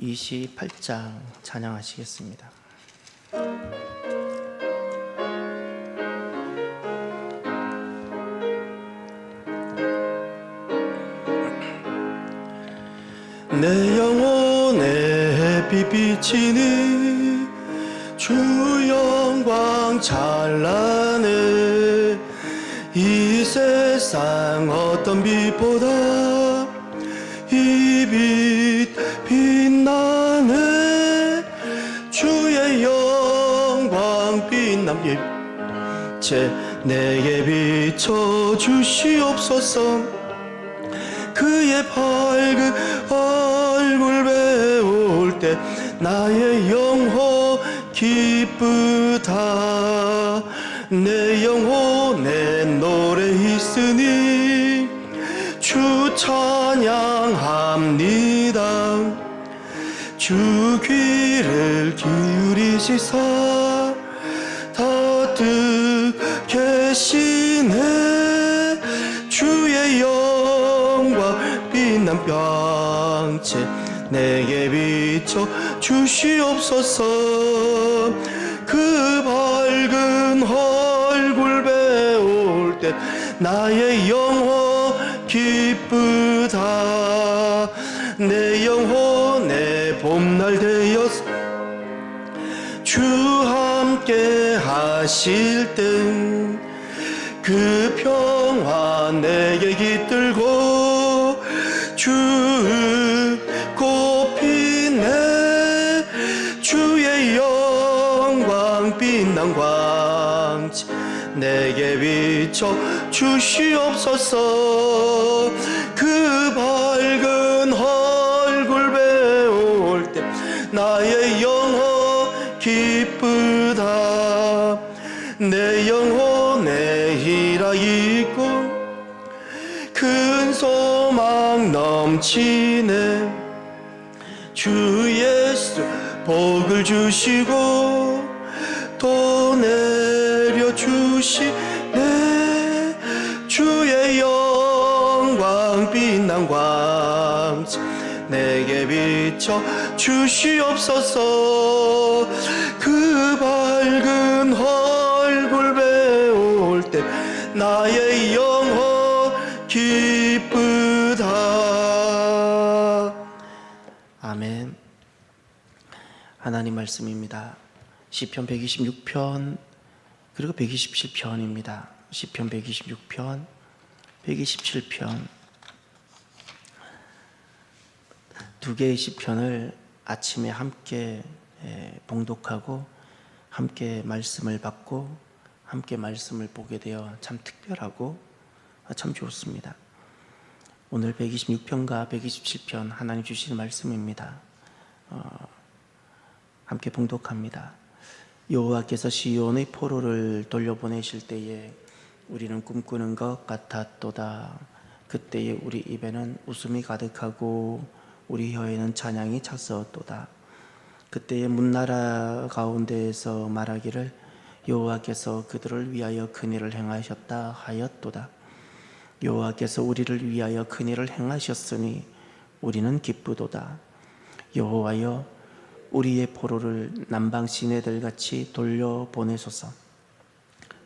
428장 찬양하시겠습니다. 내 영혼에 비비치니 주 영광 찬란해 이 세상 어떤 빛보다 제 내게 비춰 주시옵소서. 그의 밝은 얼굴 배울 때 나의 영혼 기쁘다. 내 영혼에 노래 있으니 주 찬양합니다. 주 귀를 기울이시사 듣계시네 주의 영광 빛난 병체 내게 비춰 주시옵소서. 그 밝은 얼굴 배울 때 나의 영혼 기쁘다. 내 영혼의 봄날 되었어 주 함께 하실 땐 그 평화 내게 깃들고 주 꽃피네 주의 영광 빛난 광채 내게 비춰 주시옵소서. 그밝 넘치네 주 예수 복을 주시고 또 내려 주시네. 주의 영광 빛난 광채 내게 비춰 주시옵소서. 그 밝은 얼굴 배울 때 나의 영혼 기쁘다 아멘. 하나님 말씀입니다. 시편 126편 그리고 127편입니다. 시편 126편 127편. 두 개의 시편을 아침에 함께 에, 봉독하고 함께 말씀을 받고 함께 말씀을 보게 되어 참 특별하고 참 좋습니다. 오늘 126편과 127편 하나님 주시는 말씀입니다. 어, 함께 봉독합니다. 여호와께서 시온의 포로를 돌려보내실 때에 우리는 꿈꾸는 것 같았도다. 그때에 우리 입에는 웃음이 가득하고 우리 혀에는 찬양이 찼었도다. 그때의 문나라 가운데에서 말하기를 여호와께서 그들을 위하여 큰 일을 행하셨다 하였도다. 여호와께서 우리를 위하여 큰 일을 행하셨으니 우리는 기쁘도다. 여호와여 우리의 포로를 남방 시내들 같이 돌려 보내소서.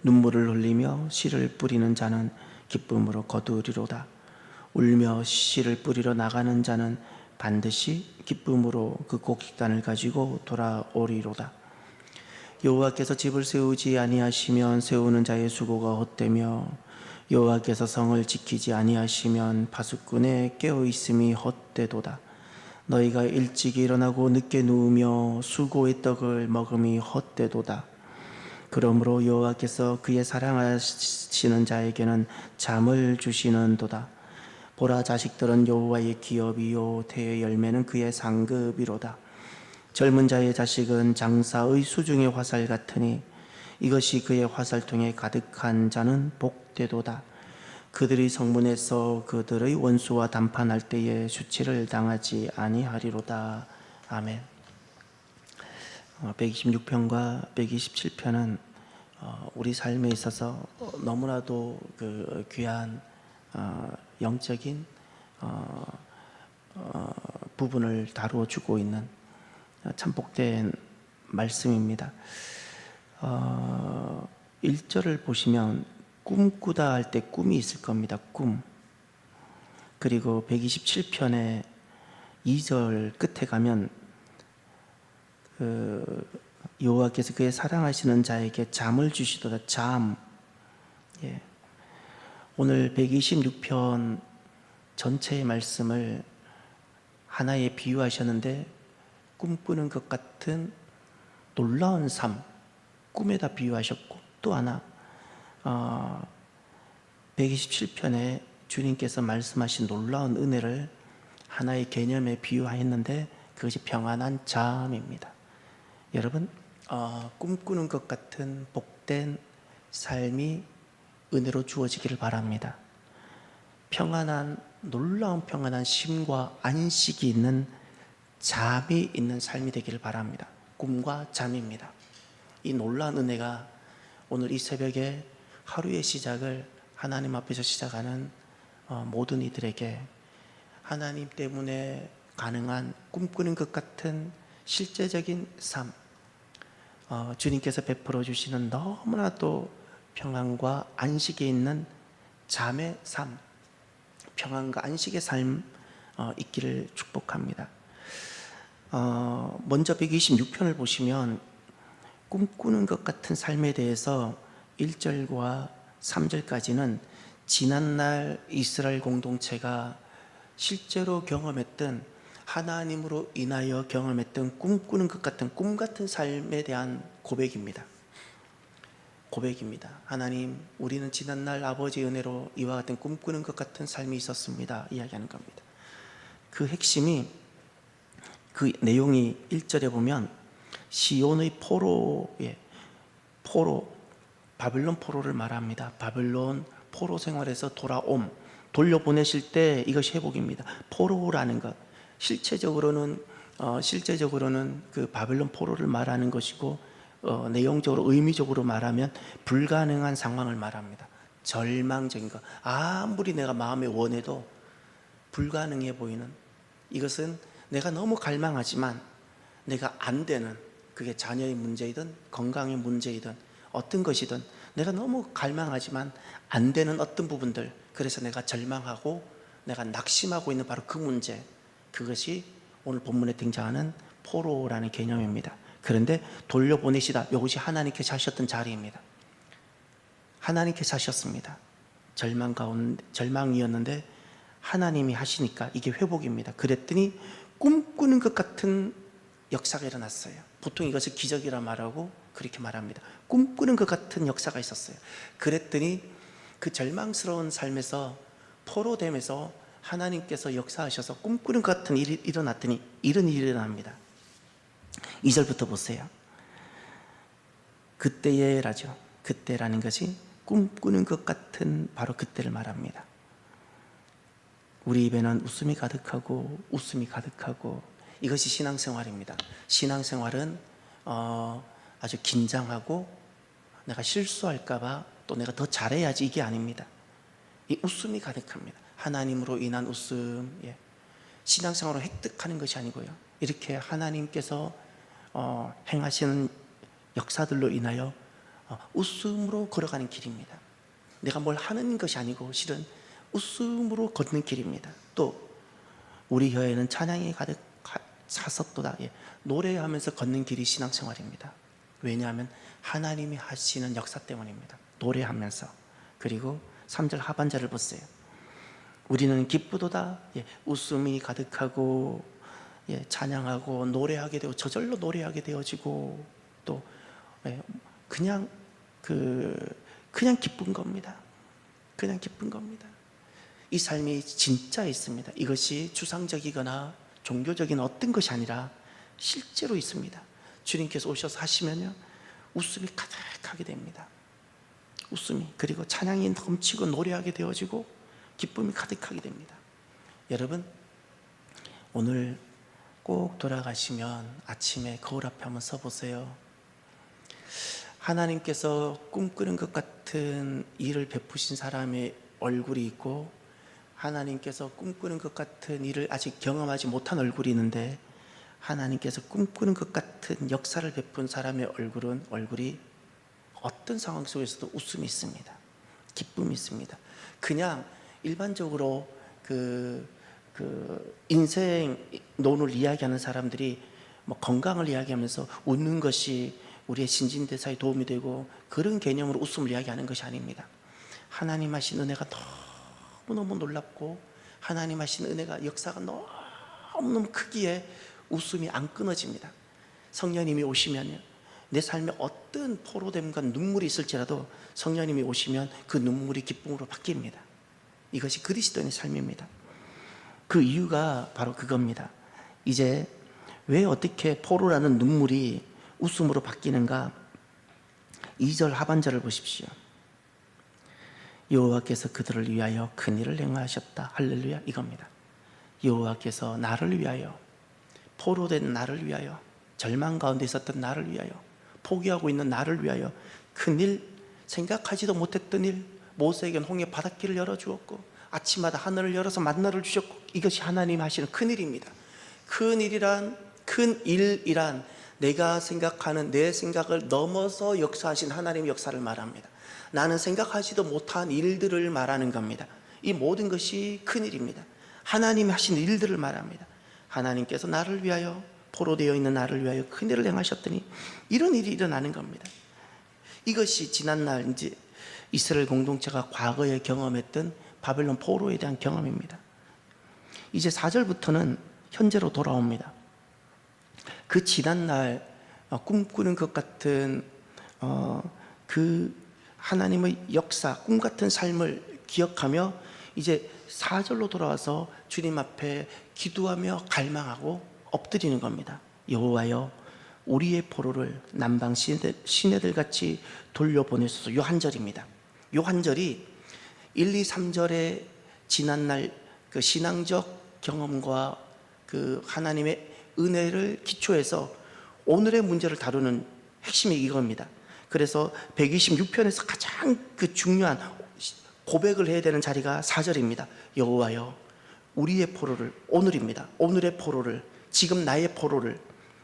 눈물을 흘리며 씨를 뿌리는 자는 기쁨으로 거두리로다. 울며 씨를 뿌리러 나가는 자는 반드시 기쁨으로 그 곡식단을 가지고 돌아오리로다. 여호와께서 집을 세우지 아니하시면 세우는 자의 수고가 헛되며 여호와께서 성을 지키지 아니하시면 파수꾼의 깨어 있음이 헛되도다. 너희가 일찍 일어나고 늦게 누우며 수고의 떡을 먹음이 헛되도다. 그러므로 여호와께서 그의 사랑하시는 자에게는 잠을 주시는도다. 보라 자식들은 여호와의 기업이요 태의 열매는 그의 상급이로다. 젊은 자의 자식은 장사의 수중의 화살 같으니 이것이 그의 화살통에 가득한 자는 복되도다. 그들이 성문에서 그들의 원수와 담판할 때에 수치를 당하지 아니하리로다. 아멘. 126편과 127편은 어, 우리 삶에 있어서 너무나도 그 귀한 어, 영적인 어, 어, 부분을 다루어 주고 있는 참 복된 말씀입니다. 어, 1절을 보시면 꿈꾸다 할 때 꿈이 있을 겁니다. 꿈. 그리고 127편의 2절 끝에 가면 그 여호와께서 그의 사랑하시는 자에게 잠을 주시도다. 잠. 예. 오늘 126편 전체의 말씀을 하나에 비유하셨는데 꿈꾸는 것 같은 놀라운 삶 꿈에다 비유하셨고 또 하나 어, 127편에 주님께서 말씀하신 놀라운 은혜를 하나의 개념에 비유하였는데 그것이 평안한 잠입니다. 여러분 어, 꿈꾸는 것 같은 복된 삶이 은혜로 주어지기를 바랍니다. 평안한 놀라운 평안한 쉼과 안식이 있는 잠이 있는 삶이 되기를 바랍니다. 꿈과 잠입니다. 이 놀라운 은혜가 오늘 이 새벽에 하루의 시작을 하나님 앞에서 시작하는 어, 모든 이들에게 하나님 때문에 가능한 꿈꾸는 것 같은 실제적인 삶, 어, 주님께서 베풀어 주시는 너무나도 평안과 안식에 있는 잠의 삶, 평안과 안식의 삶 어, 있기를 축복합니다. 어, 먼저 126편을 보시면 꿈꾸는 것 같은 삶에 대해서 1절과 3절까지는 지난날 이스라엘 공동체가 실제로 경험했던 하나님으로 인하여 경험했던 꿈꾸는 것 같은 꿈 같은 삶에 대한 고백입니다. 고백입니다. 하나님, 우리는 지난날 아버지 은혜로 이와 같은 꿈꾸는 것 같은 삶이 있었습니다. 이야기하는 겁니다. 그 핵심이 그 내용이 1절에 보면 시온의 포로의 포로 바빌론 포로를 말합니다. 바빌론 포로 생활에서 돌아옴 돌려보내실 때 이것이 회복입니다. 포로라는 것 실체적으로는 어, 실제적으로는 그 바빌론 포로를 말하는 것이고 어, 내용적으로 의미적으로 말하면 불가능한 상황을 말합니다. 절망적인 것 아무리 내가 마음에 원해도 불가능해 보이는 이것은 내가 너무 갈망하지만 내가 안 되는 그게 자녀의 문제이든 건강의 문제이든 어떤 것이든 내가 너무 갈망하지만 안 되는 어떤 부분들 그래서 내가 절망하고 내가 낙심하고 있는 바로 그 문제 그것이 오늘 본문에 등장하는 포로라는 개념입니다. 그런데 돌려보내시다 이것이 하나님께서 하셨던 자리입니다. 하나님께서 하셨습니다. 절망 가운데 절망이었는데 하나님이 하시니까 이게 회복입니다. 그랬더니 꿈꾸는 것 같은 역사가 일어났어요. 보통 이것을 기적이라 말하고 그렇게 말합니다. 꿈꾸는 것 같은 역사가 있었어요. 그랬더니 그 절망스러운 삶에서 포로됨에서 하나님께서 역사하셔서 꿈꾸는 것 같은 일이 일어났더니 이런 일이 일어납니다. 2절부터 보세요. 그때에라죠. 그때라는 것이 꿈꾸는 것 같은 바로 그때를 말합니다. 우리 입에는 웃음이 가득하고 웃음이 가득하고 이것이 신앙생활입니다. 신앙생활은 어, 아주 긴장하고 내가 실수할까봐 또 내가 더 잘해야지 이게 아닙니다. 이 웃음이 가득합니다. 하나님으로 인한 웃음, 예. 신앙생활을 획득하는 것이 아니고요. 이렇게 하나님께서 어, 행하시는 역사들로 인하여 어, 웃음으로 걸어가는 길입니다. 내가 뭘 하는 것이 아니고 실은 웃음으로 걷는 길입니다. 또 우리 혀에는 찬양이 가득 차섰도다. 예. 노래하면서 걷는 길이 신앙생활입니다. 왜냐하면 하나님이 하시는 역사 때문입니다. 노래하면서 그리고 3절 하반절을 보세요. 우리는 기쁘도다 예, 웃음이 가득하고 예, 찬양하고 노래하게 되고 저절로 노래하게 되어지고 또 예, 그냥 그 그냥 기쁜 겁니다. 그냥 기쁜 겁니다. 이 삶이 진짜 있습니다. 이것이 주상적이거나 종교적인 어떤 것이 아니라 실제로 있습니다. 주님께서 오셔서 하시면요 웃음이 가득하게 됩니다. 웃음이 그리고 찬양이 넘치고 노래하게 되어지고 기쁨이 가득하게 됩니다. 여러분 오늘 꼭 돌아가시면 아침에 거울 앞에 한번 서 보세요. 하나님께서 꿈꾸는 것 같은 일을 베푸신 사람의 얼굴이 있고 하나님께서 꿈꾸는 것 같은 일을 아직 경험하지 못한 얼굴이 있는데 하나님께서 꿈꾸는 것 같은 역사를 베푼 사람의 얼굴은 얼굴이 어떤 상황 속에서도 웃음이 있습니다. 기쁨이 있습니다. 그냥 일반적으로 그, 그 인생 논을 이야기하는 사람들이 뭐 건강을 이야기하면서 웃는 것이 우리의 신진대사에 도움이 되고 그런 개념으로 웃음을 이야기하는 것이 아닙니다. 하나님 하신 은혜가 너무너무 놀랍고 하나님 하신 은혜가 역사가 너무너무 크기에 웃음이 안 끊어집니다. 성령님이 오시면요. 내 삶에 어떤 포로됨과 눈물이 있을지라도 성령님이 오시면 그 눈물이 기쁨으로 바뀝니다. 이것이 그리스도인의 삶입니다. 그 이유가 바로 그겁니다. 이제 왜 어떻게 포로라는 눈물이 웃음으로 바뀌는가? 2절 하반절을 보십시오. 여호와께서 그들을 위하여 큰 일을 행하셨다. 할렐루야 이겁니다. 여호와께서 나를 위하여 포로된 나를 위하여 절망 가운데 있었던 나를 위하여 포기하고 있는 나를 위하여 큰 일 생각하지도 못했던 일 모세에겐 홍해 바닷길을 열어 주었고 아침마다 하늘을 열어서 만나를 주셨고 이것이 하나님 하시는 큰 일입니다. 큰 일이란 큰 일이란 내가 생각하는 내 생각을 넘어서 역사하신 하나님의 역사를 말합니다. 나는 생각하지도 못한 일들을 말하는 겁니다. 이 모든 것이 큰 일입니다. 하나님 하신 일들을 말합니다. 하나님께서 나를 위하여 포로되어 있는 나를 위하여 큰 일을 행하셨더니 이런 일이 일어나는 겁니다. 이것이 지난날 이제 이스라엘 공동체가 과거에 경험했던 바벨론 포로에 대한 경험입니다. 이제 4절부터는 현재로 돌아옵니다. 그 지난날 어, 꿈꾸는 것 같은 어, 그 하나님의 역사, 꿈 같은 삶을 기억하며 이제 4절로 돌아와서 주님 앞에 기도하며 갈망하고 엎드리는 겁니다. 여호와여 우리의 포로를 남방 시내들, 같이 돌려보내소서 요 한 절입니다. 요 한 절이 1, 2, 3절의 지난날 그 신앙적 경험과 그 하나님의 은혜를 기초해서 오늘의 문제를 다루는 핵심이 이겁니다. 그래서 126편에서 가장 그 중요한 고백을 해야 되는 자리가 4절입니다. 여호와여 우리의 포로를 오늘입니다. 오늘의 포로를 지금 나의 포로를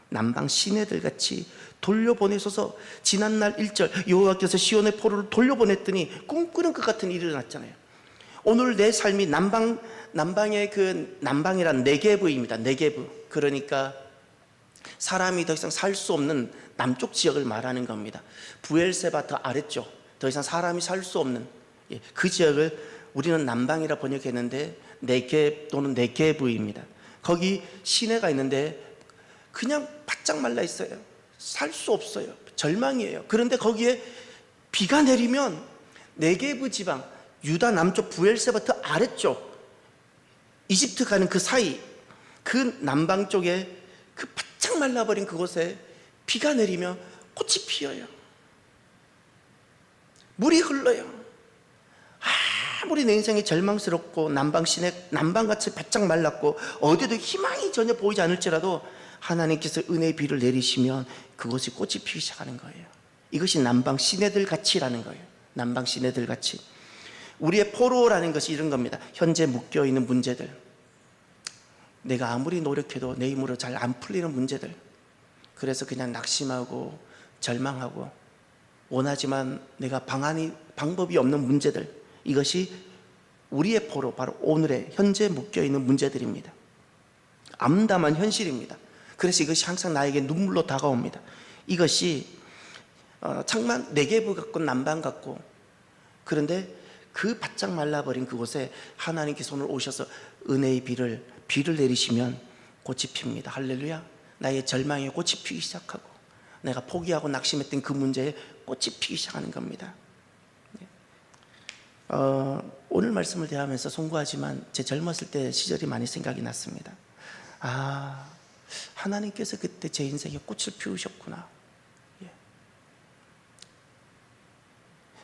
남방 시내들 같이 돌려보내소서 지난날 1절 여호와께서 시온의 포로를 돌려보냈더니 꿈꾸는 것 같은 일이 일어났잖아요. 오늘 내 삶이 남방 남방의 그 남방이란 네게브입니다. 네게브. 그러니까 사람이 더 이상 살 수 없는 남쪽 지역을 말하는 겁니다. 부엘세바 더 아래쪽, 더 이상 사람이 살 수 없는 예, 그 지역을 우리는 남방이라 번역했는데 네게 또는 네게브입니다. 거기 시내가 있는데 그냥 바짝 말라 있어요. 살 수 없어요. 절망이에요. 그런데 거기에 비가 내리면 네게브 지방, 유다 남쪽 부엘세바트 아래쪽, 이집트 가는 그 사이, 그 남방 쪽에 그 바짝 말라버린 그곳에 비가 내리면 꽃이 피어요. 물이 흘러요. 아무리 내 인생이 절망스럽고 남방 시내 남방같이 바짝 말랐고 어디도 희망이 전혀 보이지 않을지라도 하나님께서 은혜의 비를 내리시면 그곳이 꽃이 피기 시작하는 거예요. 이것이 남방 시내들 같이라는 거예요. 남방 시내들 같이. 우리의 포로라는 것이 이런 겁니다. 현재 묶여 있는 문제들. 내가 아무리 노력해도 내 힘으로 잘 안 풀리는 문제들. 그래서 그냥 낙심하고 절망하고 원하지만 내가 방안이 방법이 없는 문제들. 이것이 우리의 포로 바로 오늘의 현재 묶여 있는 문제들입니다. 암담한 현실입니다. 그래서 이것이 항상 나에게 눈물로 다가옵니다. 이것이 어, 창만 네개부 같고 남방 같고 그런데 그 바짝 말라버린 그곳에 하나님께서 오늘 오셔서 은혜의 비를 비를 내리시면 꽃이 핍니다. 할렐루야. 나의 절망의 꽃이 피기 시작하고 내가 포기하고 낙심했던 그 문제에 꽃이 피기 시작하는 겁니다. 네. 어, 오늘 말씀을 대하면서 송구하지만 제 젊었을 때 시절이 많이 생각이 났습니다. 아, 하나님께서 그때 제 인생에 꽃을 피우셨구나. 예.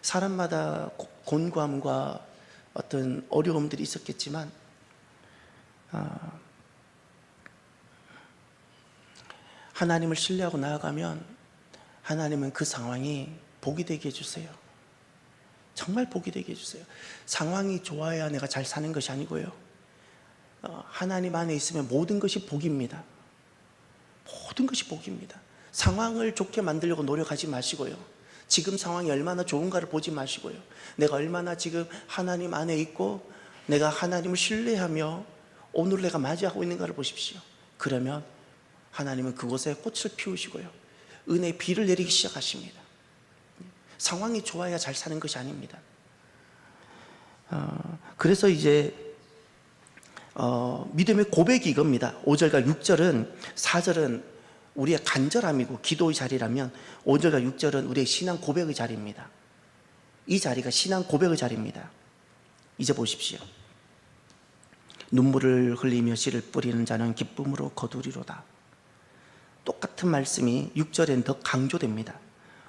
사람마다 고- 곤고함과 어떤 어려움들이 있었겠지만 아, 하나님을 신뢰하고 나아가면 하나님은 그 상황이 복이 되게 해주세요. 정말 복이 되게 해주세요. 상황이 좋아야 내가 잘 사는 것이 아니고요. 어, 하나님 안에 있으면 모든 것이 복입니다. 모든 것이 복입니다. 상황을 좋게 만들려고 노력하지 마시고요. 지금 상황이 얼마나 좋은가를 보지 마시고요. 내가 얼마나 지금 하나님 안에 있고 내가 하나님을 신뢰하며 오늘 내가 맞이하고 있는가를 보십시오. 그러면 하나님은 그곳에 꽃을 피우시고요. 은혜의 비를 내리기 시작하십니다. 상황이 좋아야 잘 사는 것이 아닙니다. 어, 그래서 이제 어, 믿음의 고백이 이겁니다. 5절과 6절은 4절은 우리의 간절함이고 기도의 자리라면 5절과 6절은 우리의 신앙 고백의 자리입니다. 이 자리가 신앙 고백의 자리입니다. 이제 보십시오. 눈물을 흘리며 씨를 뿌리는 자는 기쁨으로 거두리로다. 똑같은 말씀이 6절엔 더 강조됩니다.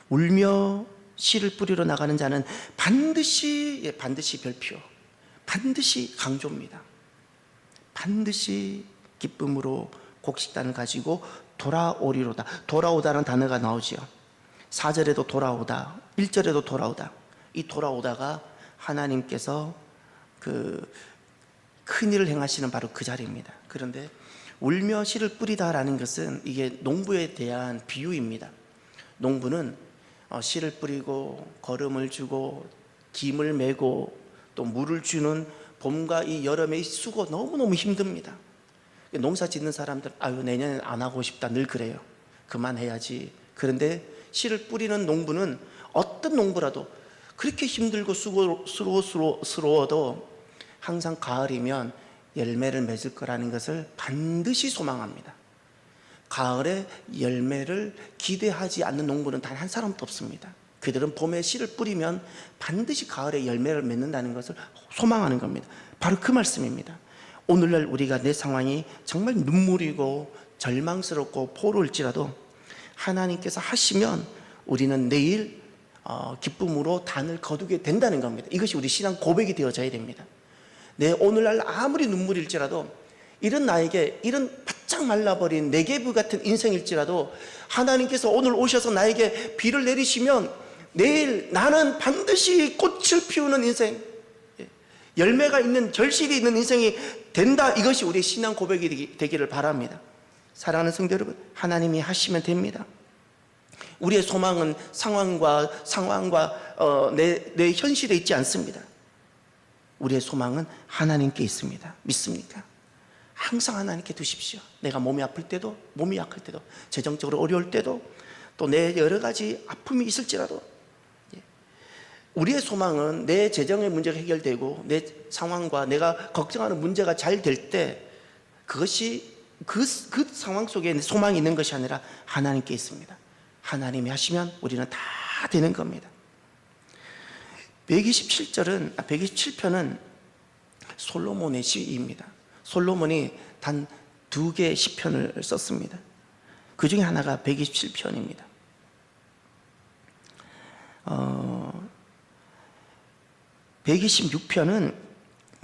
울며 씨를 뿌리러 나가는 자는 반드시 예, 반드시 별표 반드시 강조입니다. 반드시 기쁨으로 곡식단을 가지고 돌아오리로다. 돌아오다는 단어가 나오지요. 4절에도 돌아오다, 1절에도 돌아오다. 이 돌아오다가 하나님께서 그 큰 일을 행하시는 바로 그 자리입니다. 그런데 울며 씨를 뿌리다라는 것은 이게 농부에 대한 비유입니다. 농부는 어, 씨를 뿌리고 거름을 주고 김을 메고 또 물을 주는 봄과 이 여름의 수고 너무너무 힘듭니다. 농사 짓는 사람들 아유 내년엔 안 하고 싶다 늘 그래요. 그만해야지. 그런데 씨를 뿌리는 농부는 어떤 농부라도 그렇게 힘들고 수고스러워도 항상 가을이면 열매를 맺을 거라는 것을 반드시 소망합니다. 가을에 열매를 기대하지 않는 농부는 단 한 사람도 없습니다. 그들은 봄에 씨를 뿌리면 반드시 가을에 열매를 맺는다는 것을 소망하는 겁니다. 바로 그 말씀입니다. 오늘날 우리가 내 상황이 정말 눈물이고 절망스럽고 포로일지라도 하나님께서 하시면 우리는 내일 어, 기쁨으로 단을 거두게 된다는 겁니다. 이것이 우리 신앙 고백이 되어져야 됩니다. 내 오늘날 아무리 눈물일지라도 이런 나에게 이런 바짝 말라버린 내개부 같은 인생일지라도 하나님께서 오늘 오셔서 나에게 비를 내리시면 내일 나는 반드시 꽃을 피우는 인생, 예, 열매가 있는 절실이 있는 인생이 된다. 이것이 우리 신앙 고백이 되기- 되기를 바랍니다. 사랑하는 성도 여러분, 하나님이 하시면 됩니다. 우리의 소망은 상황과 상황과 어, 내, 내 현실에 있지 않습니다. 우리의 소망은 하나님께 있습니다. 믿습니까? 항상 하나님께 두십시오. 내가 몸이 아플 때도, 몸이 약할 때도, 재정적으로 어려울 때도, 또 내 여러 가지 아픔이 있을지라도, 예. 우리의 소망은 내 재정의 문제가 해결되고, 내 상황과 내가 걱정하는 문제가 잘 될 때, 그것이 그, 그 상황 속에 소망이 있는 것이 아니라 하나님께 있습니다. 하나님이 하시면 우리는 다 되는 겁니다. 127절은, 아, 127편은 솔로몬의 시입니다. 솔로몬이 단 두 개의 시편을 썼습니다. 그 중에 하나가 127편입니다. 어, 126편은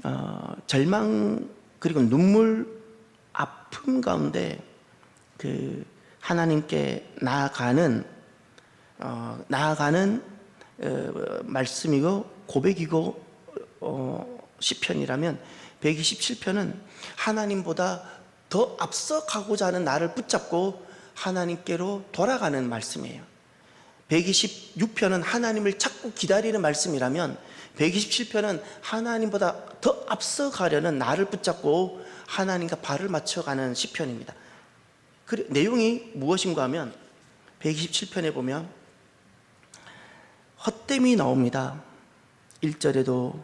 어, 절망 그리고 눈물 아픔 가운데 그 하나님께 나아가는 어, 나아가는 어, 말씀이고 고백이고 어, 시편이라면 127편은 하나님보다 더 앞서 가고자 하는 나를 붙잡고 하나님께로 돌아가는 말씀이에요. 126편은 하나님을 찾고 기다리는 말씀이라면 127편은 하나님보다 더 앞서 가려는 나를 붙잡고 하나님과 발을 맞춰가는 시편입니다. 그 내용이 무엇인가 하면 127편에 보면 헛됨이 나옵니다. 1절에도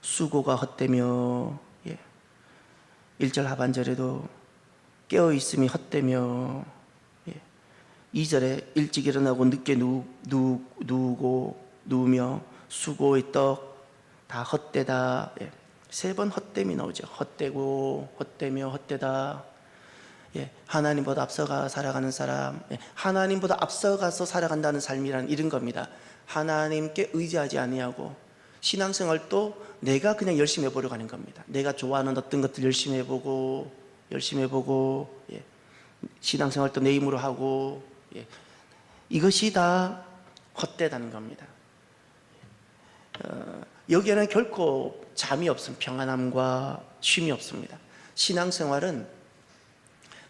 수고가 헛되며 예. 1절 하반절에도 깨어 있음이 헛되며 예. 2절에 일찍 일어나고 늦게 누, 누, 누우고 누우며 수고의 떡 다 헛되다. 예. 세번 헛됨이 나오죠. 헛되고 헛되며 헛되다. 예, 하나님보다 앞서가 살아가는 사람, 예, 하나님보다 앞서가서 살아간다는 삶이란 이런 겁니다. 하나님께 의지하지 아니하고 신앙생활도 내가 그냥 열심히 해보려고 하는 겁니다. 내가 좋아하는 어떤 것들 열심히 해보고 열심히 해보고 예, 신앙생활도 내 힘으로 하고 예, 이것이 다 헛되다는 겁니다. 어, 여기에는 결코 잠이 없습니다. 평안함과 쉼이 없습니다. 신앙생활은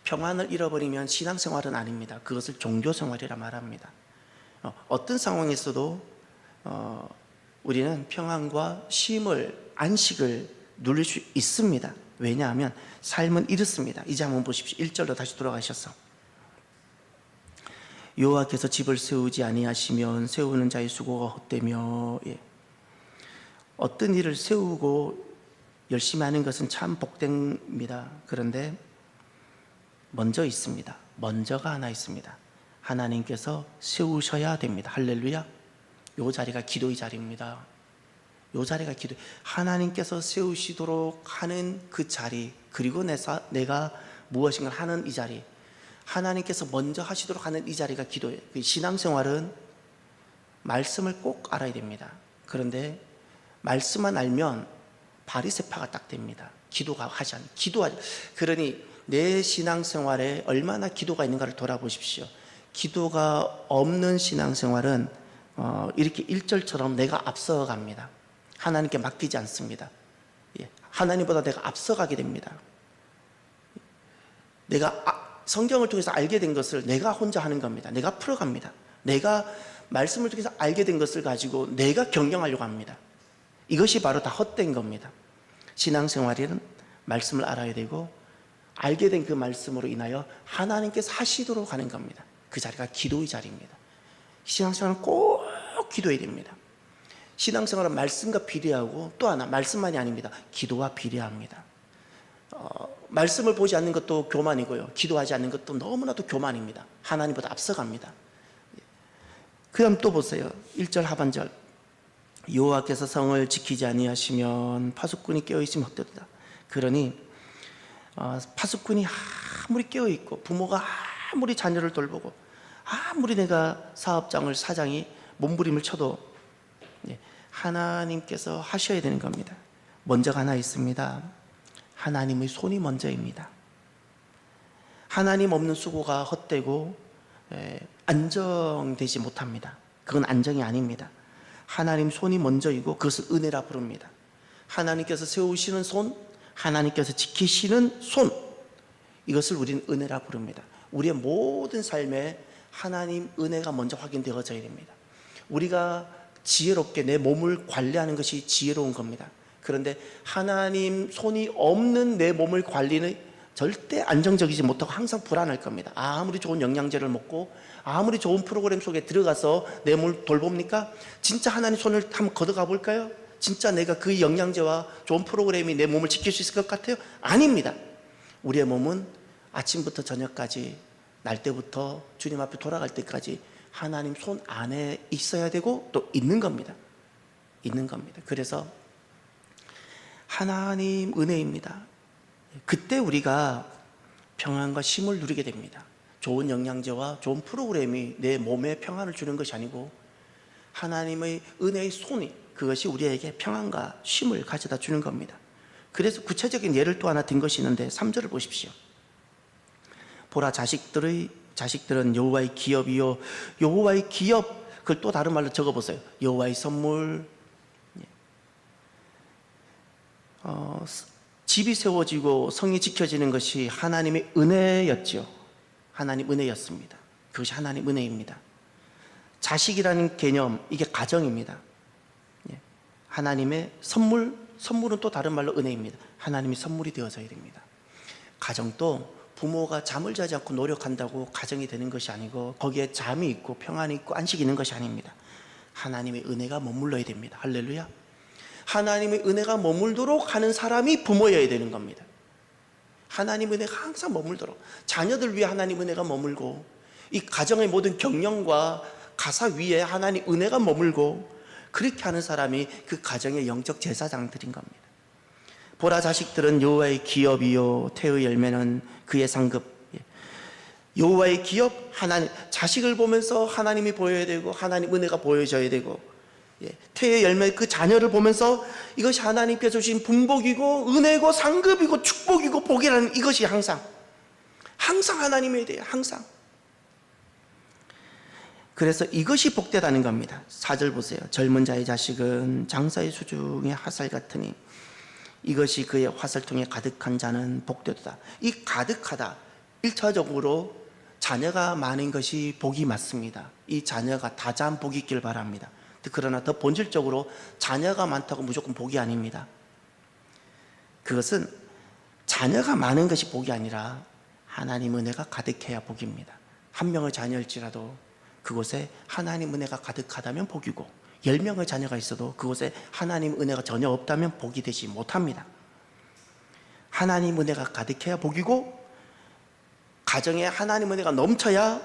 평안을 잃어버리면 신앙생활은 아닙니다. 그것을 종교생활이라 말합니다. 어, 어떤 상황에서도 어, 우리는 평안과 쉼을 안식을 누릴 수 있습니다. 왜냐하면 삶은 이렇습니다. 이제 한번 보십시오. 1절로 다시 돌아가셔서 여호와께서 집을 세우지 아니하시면 세우는 자의 수고가 헛되며 예. 어떤 일을 세우고 열심히 하는 것은 참 복됩니다. 그런데 먼저 있습니다. 먼저가 하나 있습니다. 하나님께서 세우셔야 됩니다. 할렐루야. 요 자리가 기도의 자리입니다. 요 자리가 기도. 하나님께서 세우시도록 하는 그 자리, 그리고 내가, 무엇인가 하는 이 자리, 하나님께서 먼저 하시도록 하는 이 자리가 기도예요. 그 신앙생활은 말씀을 꼭 알아야 됩니다. 그런데 말씀만 알면 바리새파가 딱 됩니다. 기도가 하지 않. 기도하지. 그러니 내 신앙생활에 얼마나 기도가 있는가를 돌아보십시오. 기도가 없는 신앙생활은 어, 이렇게 일절처럼 내가 앞서갑니다. 하나님께 맡기지 않습니다. 예, 하나님보다 내가 앞서가게 됩니다. 내가 아, 성경을 통해서 알게 된 것을 내가 혼자 하는 겁니다. 내가 풀어갑니다. 내가 말씀을 통해서 알게 된 것을 가지고 내가 경영하려고 합니다. 이것이 바로 다 헛된 겁니다. 신앙생활에는 말씀을 알아야 되고 알게 된 그 말씀으로 인하여 하나님께서 하시도록 하는 겁니다. 그 자리가 기도의 자리입니다. 신앙생활은 꼭 기도해야 됩니다. 신앙생활은 말씀과 비례하고 또 하나 말씀만이 아닙니다. 기도와 비례합니다. 어, 말씀을 보지 않는 것도 교만이고요. 기도하지 않는 것도 너무나도 교만입니다. 하나님보다 앞서갑니다. 그 다음 또 보세요. 1절 하반절. 여호와께서 성을 지키지 아니하시면 파수꾼이 깨어있으면 헛되다. 그러니 어, 파수꾼이 아무리 깨어 있고 부모가 아무리 자녀를 돌보고 아무리 내가 사업장을 사장이 몸부림을 쳐도 예, 하나님께서 하셔야 되는 겁니다. 먼저가 하나 있습니다. 하나님의 손이 먼저입니다. 하나님 없는 수고가 헛되고 에, 안정되지 못합니다. 그건 안정이 아닙니다. 하나님 손이 먼저이고 그것을 은혜라 부릅니다. 하나님께서 세우시는 손, 하나님께서 지키시는 손, 이것을 우리는 은혜라 부릅니다. 우리의 모든 삶에 하나님 은혜가 먼저 확인되어져야 됩니다. 우리가 지혜롭게 내 몸을 관리하는 것이 지혜로운 겁니다. 그런데 하나님 손이 없는 내 몸을 관리는 절대 안정적이지 못하고 항상 불안할 겁니다. 아무리 좋은 영양제를 먹고 아무리 좋은 프로그램 속에 들어가서 내 몸을 돌봅니까? 진짜 하나님 손을 한번 걷어가 볼까요? 진짜 내가 그 영양제와 좋은 프로그램이 내 몸을 지킬 수 있을 것 같아요? 아닙니다. 우리의 몸은 아침부터 저녁까지 날 때부터 주님 앞에 돌아갈 때까지 하나님 손 안에 있어야 되고 또 있는 겁니다. 있는 겁니다. 그래서 하나님 은혜입니다. 그때 우리가 평안과 쉼을 누리게 됩니다. 좋은 영양제와 좋은 프로그램이 내 몸에 평안을 주는 것이 아니고 하나님의 은혜의 손이 그것이 우리에게 평안과 쉼을 가져다 주는 겁니다. 그래서 구체적인 예를 또 하나 든 것이 있는데 3절을 보십시오. 보라 자식들의 자식들은 여호와의 기업이요 여호와의 기업 그걸 또 다른 말로 적어 보세요. 여호와의 선물 예. 어, 집이 세워지고 성이 지켜지는 것이 하나님의 은혜였지요. 하나님 은혜였습니다. 그것이 하나님 은혜입니다. 자식이라는 개념, 이게 가정입니다. 예. 하나님의 선물, 선물은 또 다른 말로 은혜입니다. 하나님이 선물이 되어져야 됩니다. 가정도 부모가 잠을 자지 않고 노력한다고 가정이 되는 것이 아니고 거기에 잠이 있고 평안이 있고 안식이 있는 것이 아닙니다. 하나님의 은혜가 머물러야 됩니다. 할렐루야. 하나님의 은혜가 머물도록 하는 사람이 부모여야 되는 겁니다. 하나님 은혜가 항상 머물도록 자녀들 위해 하나님 은혜가 머물고 이 가정의 모든 경영과 가사 위에 하나님 은혜가 머물고 그렇게 하는 사람이 그 가정의 영적 제사장들인 겁니다. 보라 자식들은 여호와의 기업이요 태의 열매는 그의 상급. 예. 여호와의 기업 하나님 자식을 보면서 하나님이 보여야 되고 하나님 은혜가 보여져야 되고 예. 태의 열매 그 자녀를 보면서 이것이 하나님께서 주신 분복이고 은혜고 상급이고 축복이고 복이라는 이것이 항상 항상 하나님에 대해 항상 그래서 이것이 복되다는 겁니다. 사절 보세요. 젊은 자의 자식은 장사의 수중의 화살 같으니 이것이 그의 화살통에 가득한 자는 복되도다. 이 가득하다. 1차적으로 자녀가 많은 것이 복이 맞습니다. 이 자녀가 다자한 복이 있길 바랍니다. 그러나 더 본질적으로 자녀가 많다고 무조건 복이 아닙니다. 그것은 자녀가 많은 것이 복이 아니라 하나님 은혜가 가득해야 복입니다. 한 명의 자녀일지라도 그곳에 하나님 은혜가 가득하다면 복이고 열 명의 자녀가 있어도 그곳에 하나님 은혜가 전혀 없다면 복이 되지 못합니다. 하나님 은혜가 가득해야 복이고 가정에 하나님 은혜가 넘쳐야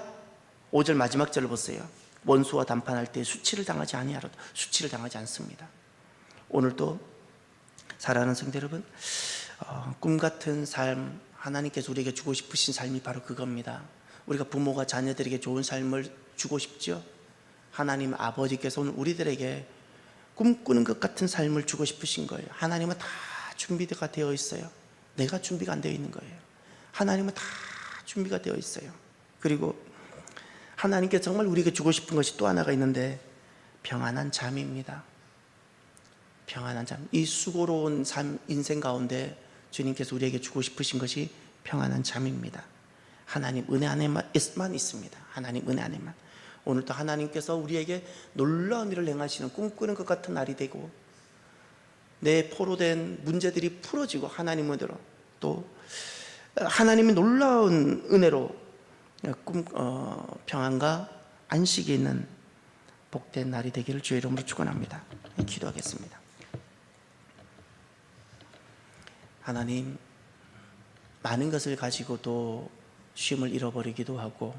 5절 마지막 절을 보세요. 원수와 담판할 때 수치를 당하지 아니하라도 수치를 당하지 않습니다. 오늘도 사랑하는 성도 여러분, 어, 꿈 같은 삶 하나님께서 우리에게 주고 싶으신 삶이 바로 그겁니다. 우리가 부모가 자녀들에게 좋은 삶을 주고 싶죠. 하나님 아버지께서 오늘 우리들에게 꿈꾸는 것 같은 삶을 주고 싶으신 거예요. 하나님은 다 준비가 되어 있어요. 내가 준비가 안 되어 있는 거예요. 하나님은 다 준비가 되어 있어요. 그리고 하나님께 정말 우리에게 주고 싶은 것이 또 하나가 있는데 평안한 잠입니다. 평안한 잠. 이 수고로운 삶, 인생 가운데 주님께서 우리에게 주고 싶으신 것이 평안한 잠입니다. 하나님 은혜 안에만 있습니다. 하나님 은혜 안에만. 오늘도 하나님께서 우리에게 놀라운 일을 행하시는 꿈꾸는 것 같은 날이 되고 내 포로된 문제들이 풀어지고 하나님 은혜로 또 하나님의 놀라운 은혜로 꿈, 어, 평안과 안식이 있는 복된 날이 되기를 주의 이름으로 축원합니다. 기도하겠습니다. 하나님 많은 것을 가지고도 쉼을 잃어버리기도 하고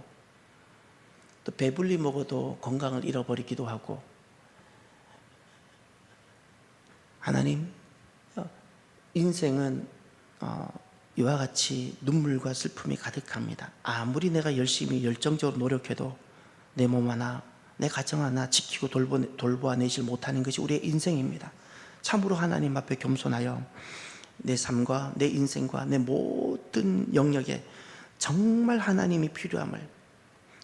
또 배불리 먹어도 건강을 잃어버리기도 하고 하나님 어, 인생은 어, 이와 같이 눈물과 슬픔이 가득합니다. 아무리 내가 열심히 열정적으로 노력해도 내 몸 하나, 내 가정 하나 지키고 돌보, 돌보아내질 못하는 것이 우리의 인생입니다. 참으로 하나님 앞에 겸손하여 내 삶과 내 인생과 내 모든 영역에 정말 하나님이 필요함을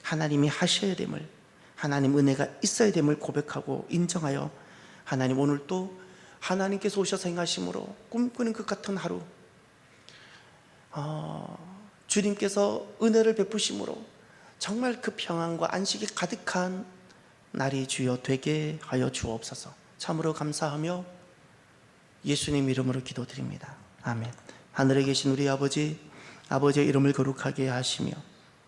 하나님이 하셔야 됨을 하나님 은혜가 있어야 됨을 고백하고 인정하여 하나님 오늘 또 하나님께서 오셔서 행하심으로 꿈꾸는 것 같은 하루 어, 주님께서 은혜를 베푸심으로 정말 그 평안과 안식이 가득한 날이 주여 되게 하여 주옵소서. 참으로 감사하며 예수님 이름으로 기도드립니다. 아멘. 하늘에 계신 우리 아버지 아버지의 이름을 거룩하게 하시며